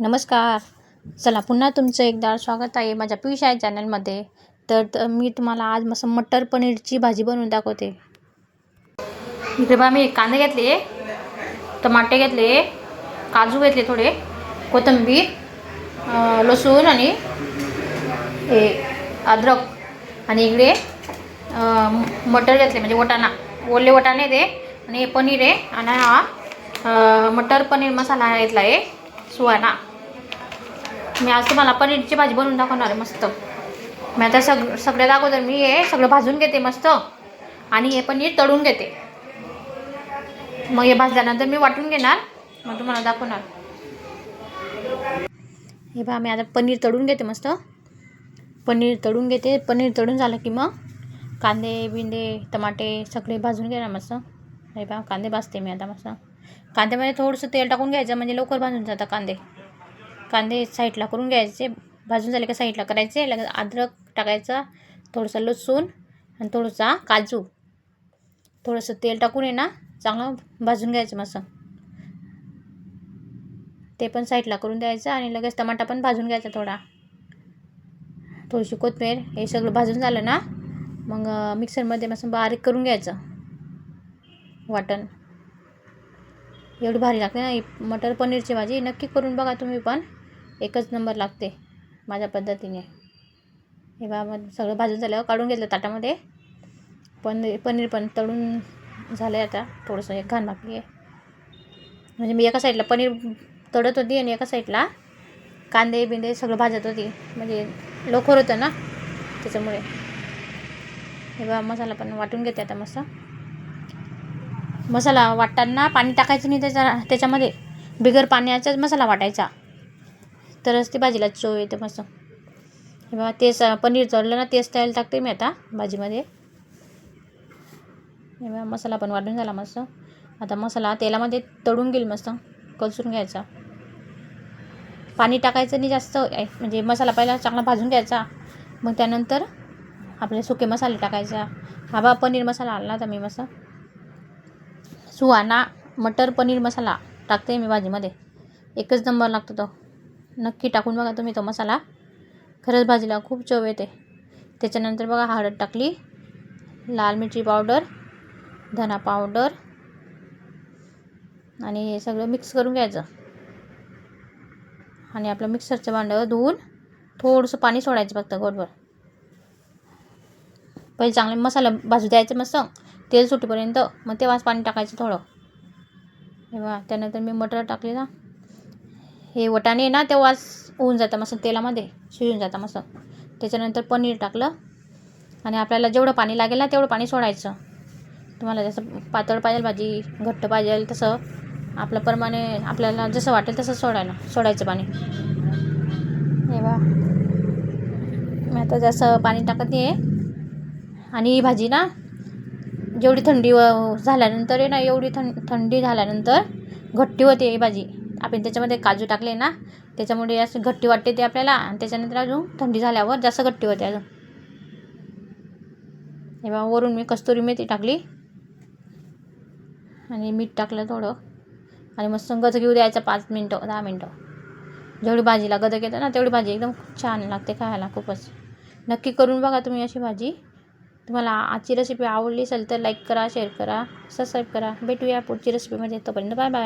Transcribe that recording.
नमस्कार. चला पुन्हा तुमचं एकदा स्वागत आहे माझ्या पियुष आहे चॅनलमध्ये. तर त- मी तुम्हाला आज मस्त मटर पनीरची भाजी बनवून दाखवते. इकडे बा मी कांदे घेतले टमाटे घेतले काजू घेतले थोडे. कोथिंबीर लसूण आणि हे अद्रक. आणि इकडे मटर घेतले म्हणजे वटाणा. ओले वटाणे ते आणि हे पनीर आहे. आणि हा मटर पनीर मसाला घेतला आहे. सुहाना. मी आज तुम्हाला पनीरची भाजी बनवून दाखवणार आहे मस्त. मी आता सग सगळ्यात अगोदर मी हे सगळं भाजून घेते मस्त. आणि हे पनीर तळून घेते. मग हे भाजल्यानंतर मी वाटून घेणार. मग तुम्हाला दाखवणार. हे बा मी आता पनीर तळून घेते मस्त. पनीर तळून घेते. पनीर तळून झालं की मग कांदे बिंदे टमाटे सगळे भाजून घेणार मस्त. हे बा कांदे भाजते मी आता मस्त. कांद्यामध्ये थोडंसं तेल टाकून घ्यायचं म्हणजे लवकर भाजून जातं कांदे. कांदे साईडला करून घ्यायचे भाजून झाले का साईडला करायचे लगेच अद्रक टाकायचं थोडंसं लसूण आणि थोडंसं काजू. थोडंसं तेल टाकून आहे ना चांगलं भाजून घ्यायचं मस्त. ते पण साईडला करून द्यायचं आणि लगेच टमाटा पण भाजून घ्यायचा थोडा. थोडीशी कोथमीर हे सगळं भाजून झालं ना मग मिक्सरमध्ये मस्त बारीक करून घ्यायचं. वाटण. एवढी भारी लागते ना मटर पनीरची भाजी. नक्की करून बघा तुम्ही पण. एकच नंबर लागते माझ्या पद्धतीने. हे बा मग सगळं भाजून झाल्यावर काढून घेतलं ताटामध्ये. पण पनीर पण तळून झालं आहे आता. थोडंसं एक घाण बाकी आहे. म्हणजे मी एका साईडला पनीर तळत होती आणि एका साईडला कांदे बिंदे सगळं भाजत होती. म्हणजे लवकर होतं ना त्याच्यामुळे. हे बा मसाला पण वाटून घेते आता मस्त. मसाला वाटताना पाणी टाकायचं नाही त्याच्या त्याच्यामध्ये. बिगर पाण्याचाच मसाला वाटायचा. तरच ती भाजीला चव येते मस्त. हे बघा तेच पनीर चढलं ना तेच तयार टाकते मी आता भाजीमध्ये. हे बघा मसाला पण वाटून झाला मस्त. आता मसाला तेलामध्ये तळून घेईल मस्त. कलसून घ्यायचा. पाणी टाकायचं नाही जास्त म्हणजे मसाला पहिला चांगला भाजून घ्यायचा. मग त्यानंतर आपले सुके मसाले टाकायचा. हा बा पनीर मसाला आणला होता मी मस्त. सुहाना मटर पनीर मसाला टाकते मी भाजीमध्ये. एकच नंबर लागतो तो. नक्की टाकून बघा तुम्ही तो मसाला. खरंच भाजीला खूप चव येते. त्याच्यानंतर बघा हळद टाकली. लाल मिरची पावडर धना पावडर आणि हे सगळं मिक्स करून घ्यायचं. आणि आपलं मिक्सरचं भांडं धुवून थोडंसं पाणी सोडायचं फक्त गोडभर पहिले चांगले मसाला भाजू द्यायचं मस्त. तेल सुटेपर्यंत मग तेव्हाच पाणी टाकायचं थोडं. तेव्हा त्यानंतर मी मटर टाकले ना हे वटाणे ना तेव्हाच होऊन जातं मस्त तेलामध्ये शिजून जातं मस्त. त्याच्यानंतर पनीर टाकलं आणि आपल्याला जेवढं पाणी लागेल ना तेवढं पाणी सोडायचं. तुम्हाला जसं पातळ पाहिजे भाजी घट्ट पाहिजे तसं आपल्या प्रमाणे आपल्याला जसं वाटेल तसं सोडायला सोडायचं पाणी. हे बा मी आता जसं पाणी टाकत आहे आणि ही भाजी ना जेवढी थंडी झाल्यानंतर आहे ना एवढी थंड थंडी झाल्यानंतर घट्टी होते ही भाजी. आपण त्याच्यामध्ये काजू टाकले ना त्याच्यामुळे असं घट्टी वाटते ते आपल्याला आणि त्याच्यानंतर अजून थंडी झाल्यावर जास्त घट्टी होते अजून. हे बघा वरून मी कस्तुरी मेथी टाकली. आणि मीठ टाकलं थोडं. आणि मस्त गज घेऊ द्यायचं पाच मिनटं दहा मिनटं. जेवढी भाजीला गदक येतं ना तेवढी भाजी एकदम छान लागते खायला खूपच. नक्की करून बघा तुम्ही अशी भाजी. तुम्हाला आजची रेसिपी आवडली असेल तर लाईक करा शेअर करा सबस्क्राईब करा. भेटूया पुढची रेसिपीमध्ये तोपर्यंत बाय बाय